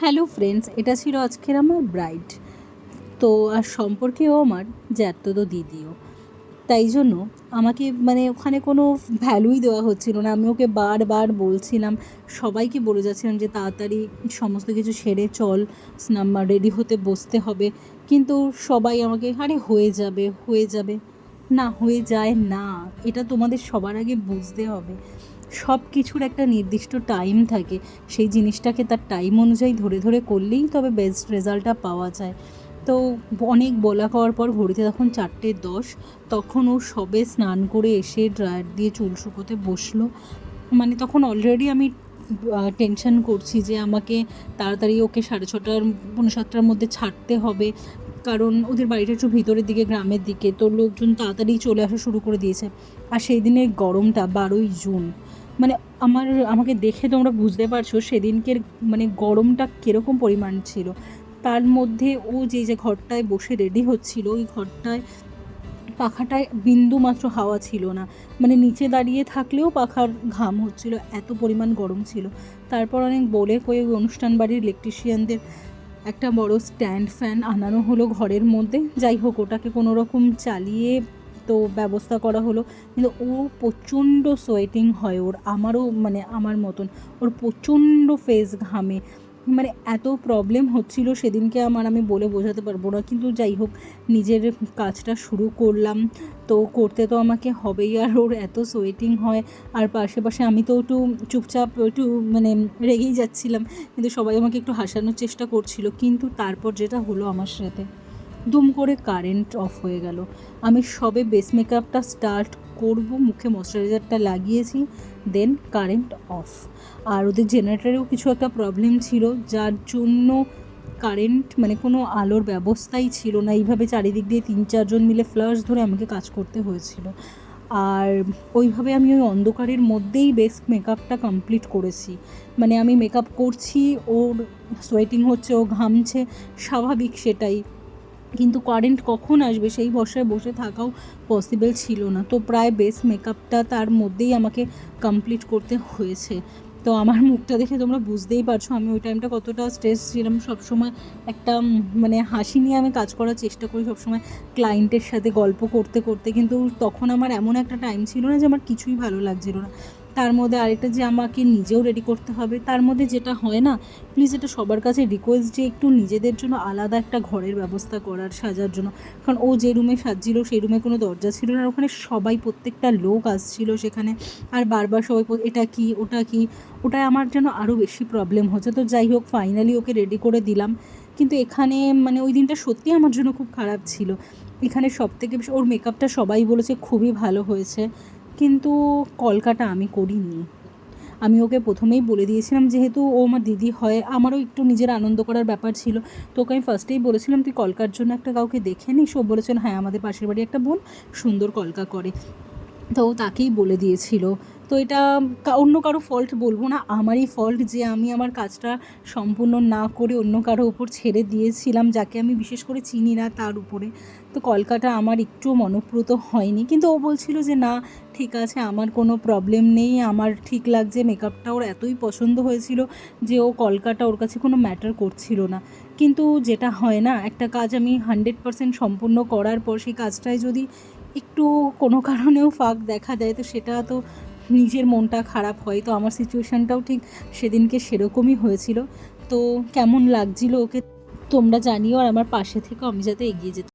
Hello friends, এটা ছিল আজকের আমার ব্রাইড তো আর সম্পর্কেও আমার জ্যাঠতো দিদিও। তাই জন্য আমাকে মানে ওখানে কোনো ভ্যালুই দেওয়া হচ্ছিল না। আমি ওকে বারবার বলছিলাম, সবাইকে বলে যাচ্ছিলাম যে তাড়াতাড়ি সমস্ত কিছু সেরে চল স্নাম্মা রেডি হতে বসতে হবে। কিন্তু সবাই আমাকে, আরে হয়ে যাবে হয়ে যাবে। না, হয়ে যায় না। এটা তোমাদের সবার আগে বুঝতে হবে। সব কিছুর একটা নির্দিষ্ট টাইম থাকে। সেই জিনিসটাকে তার টাইম অনুযায়ী ধরে ধরে করলেই তবে বেস্ট রেজাল্টটা পাওয়া যায়। তো অনেক বলা করার পর ঘড়িতে তখন চারটে দশ, তখন ও সবে স্নান করে এসে ড্রায়ার দিয়ে চুল শুকোতে বসল। মানে তখন অলরেডি আমি টেনশন করছি যে আমাকে তাড়াতাড়ি ওকে সাড়ে ছটার পনেরো সাতটার মধ্যে ছাড়তে হবে। কারণ ওদের বাড়িটা একটু ভিতরের দিকে, গ্রামের দিকে। তো লোকজন তাড়াতাড়ি চলে আসা শুরু করে দিয়েছে। আর সেই দিনের গরমটা বারোই জুন। মানে আমার, আমাকে দেখে তোমরা বুঝতে পারছ সেদিনকের মানে গরমটা কীরকম পরিমাণ ছিল। তার মধ্যে ও যে যে ঘরটায় বসে রেডি হচ্ছিল, ওই ঘরটায় পাখাটায় বিন্দু মাত্র হাওয়া ছিল না। মানে নিচে দাঁড়িয়ে থাকলেও পাখার ঘাম হচ্ছিল, এত পরিমাণ গরম ছিল। তারপর অনেক বলে কয়ে অনুষ্ঠান বাড়ির ইলেকট্রিশিয়ানদের একটা বড় স্ট্যান্ড ফ্যান আনানো হলো ঘরের মধ্যে। যাই হোক, ওটাকে কোনো রকম চালিয়ে তো ব্যবস্থা করা হলো। কিন্তু ও প্রচণ্ড সোয়েটিং হয়, ওর আমারও মানে আমার মতন। ওর প্রচণ্ড ফেস ঘামে। মানে এত প্রবলেম হচ্ছিল সেদিনকে আমার আমি বলে বোঝাতে পারব না। কিন্তু যাই হোক, নিজের কাজটা শুরু করলাম। তো করতে তো আমাকে হবেই, আর ওর এত সোয়েটিং হয়। আর পাশে পাশে আমি তো একটু চুপচাপ, একটু মানে রেগেই যাচ্ছিলাম। কিন্তু সবাই আমাকে একটু হাসানোর চেষ্টা করছিল। কিন্তু তারপর যেটা হলো আমার সাথে দুম করে কারেন্ট অফ হয়ে গেল। আমি সবে বেস মেকআপটা স্টার্ট করব, মুখে ময়শ্চারাইজারটা লাগিয়েছি দেন কারেন্ট অফ আর ওদের জেনারেটারেও কিছু একটা প্রবলেম ছিল, যার জন্য কারেন্ট মানে কোনো আলোর ব্যবস্থাই ছিল না। এইভাবে চারিদিক দিয়ে তিন চারজন মিলে ফ্লাশ ধরে আমাকে কাজ করতে হয়েছিল। আর ওইভাবে আমি ওই অন্ধকারের মধ্যেই বেস মেকআপটা কমপ্লিট করেছি। মানে আমি মেকআপ করছি, ওর সোয়েটিং হচ্ছে, ও ঘামছে, স্বাভাবিক সেটাই। কিন্তু কারেন্ট কখন আসবে সেই বর্ষায় বসে থাকাও পসিবল ছিল না। তো প্রায় বেস মেকআপটা তার মধ্যেই আমাকে কমপ্লিট করতে হয়েছে। তো আমার মুখটা দেখে তোমরা বুঝতেই পারছ আমি ওই টাইমটা কতটা স্ট্রেস ছিলাম। সবসময় একটা মানে হাসি নিয়ে আমি কাজ করার চেষ্টা করি সবসময় ক্লায়েন্টের সাথে গল্প করতে করতে। কিন্তু তখন আমার এমন একটা টাইম ছিল না যে আমার কিছুই ভালো লাগছিল না। তার মধ্যে আরেকটা যে আমাকে নিজেও রেডি করতে হবে, তার মধ্যে যেটা হয় না প্লিজ এটা সবার কাছে রিকোয়েস্ট যে একটু নিজেদের জন্য আলাদা একটা ঘরের ব্যবস্থা করার, সাজার জন্য। কারণ ও যে রুমে সাজছিল, সেই রুমে কোনো দরজা ছিল না। ওখানে সবাই, প্রত্যেকটা লোক আসছিল সেখানে। আর বারবার সবাই এটা কি? ওটা কি? ওটাই আমার যেন আরও বেশি প্রবলেম হচ্ছে। তো যাই হোক ফাইনালি ওকে রেডি করে দিলাম। কিন্তু এখানে মানে ওই দিনটা সত্যি আমার জন্য খুব খারাপ ছিল। এখানে সব থেকে বেশি, ওর মেকআপটা সবাই বলেছে খুবই ভালো হয়েছে। কিন্তু কলকাটা আমি করিনি। আমি ওকে প্রথমেই বলে দিয়েছিলাম, যেহেতু ও আমার দিদি হয়, আমারও একটু নিজের আনন্দ করার ব্যাপার ছিল। তো ওকে আমি ফার্স্টেই বলেছিলাম, তুই কলকার জন্য একটা কাউকে দেখে নিস। ও বলেছেন হ্যাঁ আমাদের পাশের বাড়ি একটা বোন, সুন্দর কলকা করে। তো তাকেই বলে দিয়েছিল। তো এটা অন্য কারও ফল্ট বলব না, আমারই ফল্ট যে আমি আমার কাজটা সম্পূর্ণ না করে অন্য কারও উপর ছেড়ে দিয়েছিলাম, যাকে আমি বিশেষ করে চিনি না তার উপরে। তো কলকাটা আমার একটু মনপ্রত হয়নি, কিন্তু ও বলছিল যে, না, ঠিক আছে, আমার কোনো প্রবলেম নেই, আমার ঠিক লাগছে মেকআপটা ওর এতই পছন্দ হয়েছিল যে ও কলকাটা ওর কাছে কোনো ম্যাটার করছিল না। কিন্তু যেটা হয় না, একটা কাজ আমি হান্ড্রেড পারসেন্ট সম্পূর্ণ করার পর সেই কাজটায় যদি একটু কোনো কারণেও ফাঁক দেখা দেয়, তো সেটা তো নিজের মনটা খারাপ হয়। তো আমার সিচুয়েশানটাও ঠিক সেদিনকে সেরকমই হয়েছিল। তো কেমন লাগছিল ওকে তোমরা জানিও, আর আমার পাশে থেকে, আমি যাতে এগিয়ে যেতে